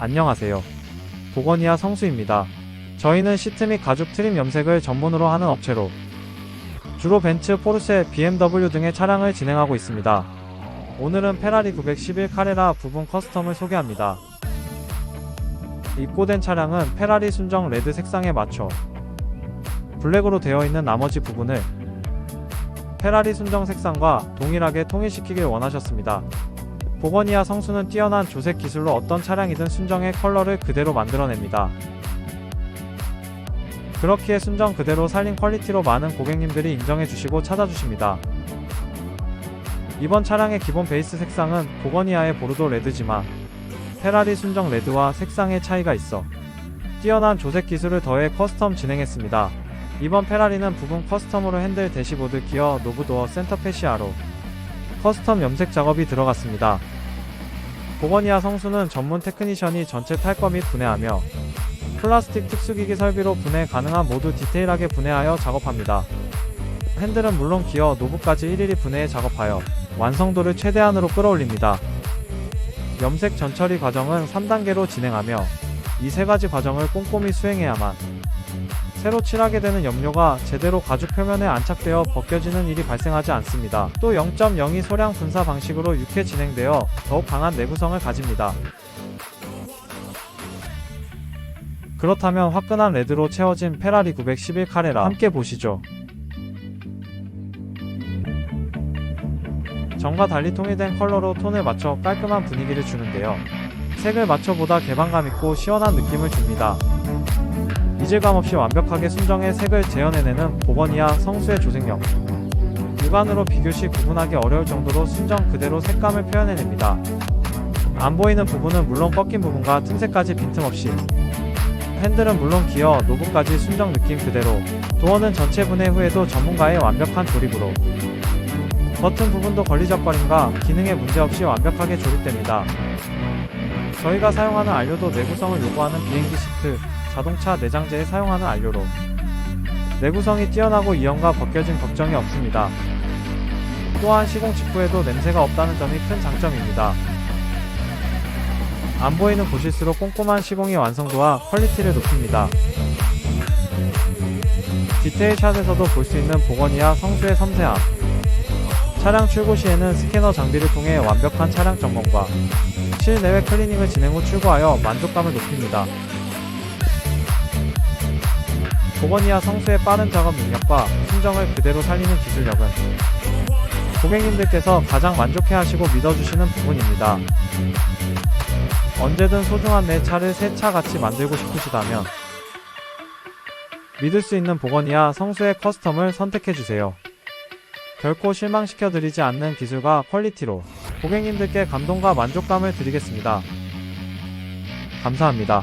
안녕하세요. 보거니아 성수입니다. 저희는 시트 및 가죽 트림 염색을 전문으로 하는 업체로 주로 벤츠, 포르쉐, BMW 등의 차량을 진행하고 있습니다. 오늘은 페라리 911 카레라 부분 커스텀을 소개합니다. 입고된 차량은 페라리 순정 레드 색상에 맞춰 블랙으로 되어 있는 나머지 부분을 페라리 순정 색상과 동일하게 통일시키길 원하셨습니다. 보거니아 성수는 뛰어난 조색 기술로 어떤 차량이든 순정의 컬러를 그대로 만들어냅니다. 그렇기에 순정 그대로 살린 퀄리티로 많은 고객님들이 인정해주시고 찾아주십니다. 이번 차량의 기본 베이스 색상은 보거니아의 보르도 레드지만 페라리 순정 레드와 색상의 차이가 있어 뛰어난 조색 기술을 더해 커스텀 진행했습니다. 이번 페라리는 부분 커스텀으로 핸들 대시보드 기어 노브도어 센터 페시아로 커스텀 염색 작업이 들어갔습니다. 보거니아 성수는 전문 테크니션이 전체 탈거 및 분해하며 플라스틱 특수기기 설비로 분해 가능한 모두 디테일하게 분해하여 작업합니다. 핸들은 물론 기어 노브까지 일일이 분해해 작업하여 완성도를 최대한으로 끌어올립니다. 염색 전처리 과정은 3단계로 진행하며 이 세 가지 과정을 꼼꼼히 수행해야만 새로 칠하게 되는 염료가 제대로 가죽 표면에 안착되어 벗겨지는 일이 발생하지 않습니다. 또 0.02 소량 분사 방식으로 6회 진행되어 더욱 강한 내구성을 가집니다. 그렇다면 화끈한 레드로 채워진 페라리 911 카레라 함께 보시죠. 전과 달리 통일된 컬러로 톤을 맞춰 깔끔한 분위기를 주는데요. 색을 맞춰보다 개방감 있고 시원한 느낌을 줍니다. 이질감 없이 완벽하게 순정의 색을 재현해내는 보거니아 성수의 조색력. 육안으로 비교시 구분하기 어려울 정도로 순정 그대로 색감을 표현해냅니다. 안 보이는 부분은 물론 꺾인 부분과 틈새까지 빈틈없이 핸들은 물론 기어, 노브까지 순정 느낌 그대로 도어는 전체 분해 후에도 전문가의 완벽한 조립으로 버튼 부분도 걸리적거림과 기능에 문제없이 완벽하게 조립됩니다. 저희가 사용하는 안료도 내구성을 요구하는 비행기 시트, 자동차 내장재에 사용하는 안료로 내구성이 뛰어나고 이염과 벗겨진 걱정이 없습니다. 또한 시공 직후에도 냄새가 없다는 점이 큰 장점입니다. 안 보이는 곳일수록 꼼꼼한 시공의 완성도와 퀄리티를 높입니다. 디테일 샷에서도 볼 수 있는 보거니아 성수의 섬세함. 차량 출고 시에는 스캐너 장비를 통해 완벽한 차량 점검과 실내외 클리닝을 진행 후 출고하여 만족감을 높입니다. 보거니아 성수의 빠른 작업 능력과 순정을 그대로 살리는 기술력은 고객님들께서 가장 만족해 하시고 믿어주시는 부분입니다. 언제든 소중한 내 차를 새 차 같이 만들고 싶으시다면 믿을 수 있는 보거니아 성수의 커스텀을 선택해주세요. 결코 실망시켜드리지 않는 기술과 퀄리티로 고객님들께 감동과 만족감을 드리겠습니다. 감사합니다.